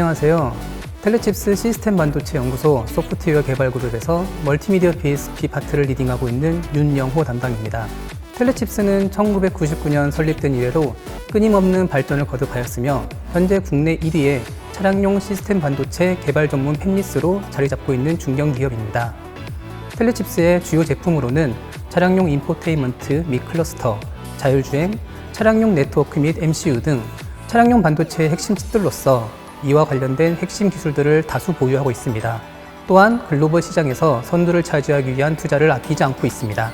안녕하세요. 텔레칩스 시스템 반도체 연구소 소프트웨어 개발 그룹에서 멀티미디어 BSP 파트를 리딩하고 있는 윤영호 담당입니다. 텔레칩스는 1999년 설립된 이래로 끊임없는 발전을 거듭하였으며 현재 국내 1위의 차량용 시스템 반도체 개발 전문 팹리스로 자리 잡고 있는 중견 기업입니다. 텔레칩스의 주요 제품으로는 차량용 인포테인먼트 및 클러스터, 자율주행, 차량용 네트워크 및 MCU 등 차량용 반도체의 핵심 칩들로서 이와 관련된 핵심 기술들을 다수 보유하고 있습니다. 또한 글로벌 시장에서 선두를 차지하기 위한 투자를 아끼지 않고 있습니다.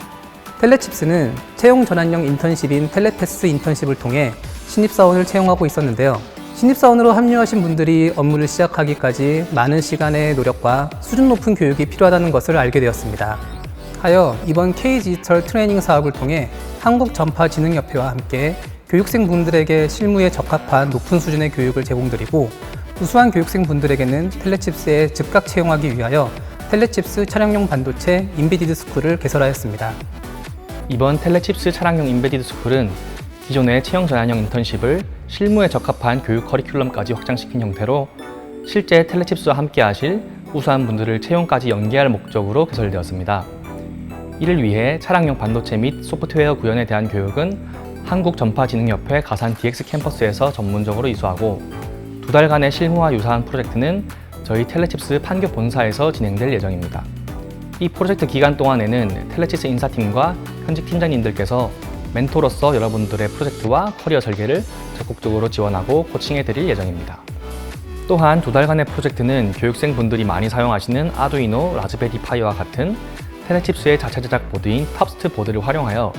텔레칩스는 채용 전환형 인턴십인 텔레패스 인턴십을 통해 신입사원을 채용하고 있었는데요. 신입사원으로 합류하신 분들이 업무를 시작하기까지 많은 시간의 노력과 수준 높은 교육이 필요하다는 것을 알게 되었습니다. 하여 이번 K-디지털 트레이닝 사업을 통해 한국전파진흥협회와 함께 교육생분들에게 실무에 적합한 높은 수준의 교육을 제공드리고 우수한 교육생분들에게는 텔레칩스에 즉각 채용하기 위하여 텔레칩스 차량용 반도체 인베디드 스쿨을 개설하였습니다. 이번 텔레칩스 차량용 인베디드 스쿨은 기존의 채용 전환형 인턴십을 실무에 적합한 교육 커리큘럼까지 확장시킨 형태로 실제 텔레칩스와 함께 하실 우수한 분들을 채용까지 연계할 목적으로 개설되었습니다. 이를 위해 차량용 반도체 및 소프트웨어 구현에 대한 교육은 한국전파진흥협회 가산 DX 캠퍼스에서 전문적으로 이수하고 두 달간의 실무와 유사한 프로젝트는 저희 텔레칩스 판교 본사에서 진행될 예정입니다. 이 프로젝트 기간 동안에는 텔레치스 인사팀과 현직 팀장님들께서 멘토로서 여러분들의 프로젝트와 커리어 설계를 적극적으로 지원하고 코칭해 드릴 예정입니다. 또한 두 달간의 프로젝트는 교육생분들이 많이 사용하시는 아두이노 라즈베리 파이와 같은 텔레칩스의 자체 제작 보드인 탑스트 보드를 활용하여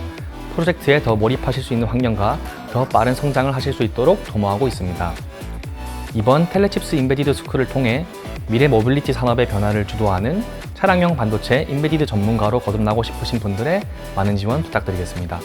프로젝트에 더 몰입하실 수 있는 환경과 더 빠른 성장을 하실 수 있도록 도모하고 있습니다. 이번 텔레칩스 인베디드 스쿨을 통해 미래 모빌리티 산업의 변화를 주도하는 차량용 반도체 인베디드 전문가로 거듭나고 싶으신 분들의 많은 지원 부탁드리겠습니다.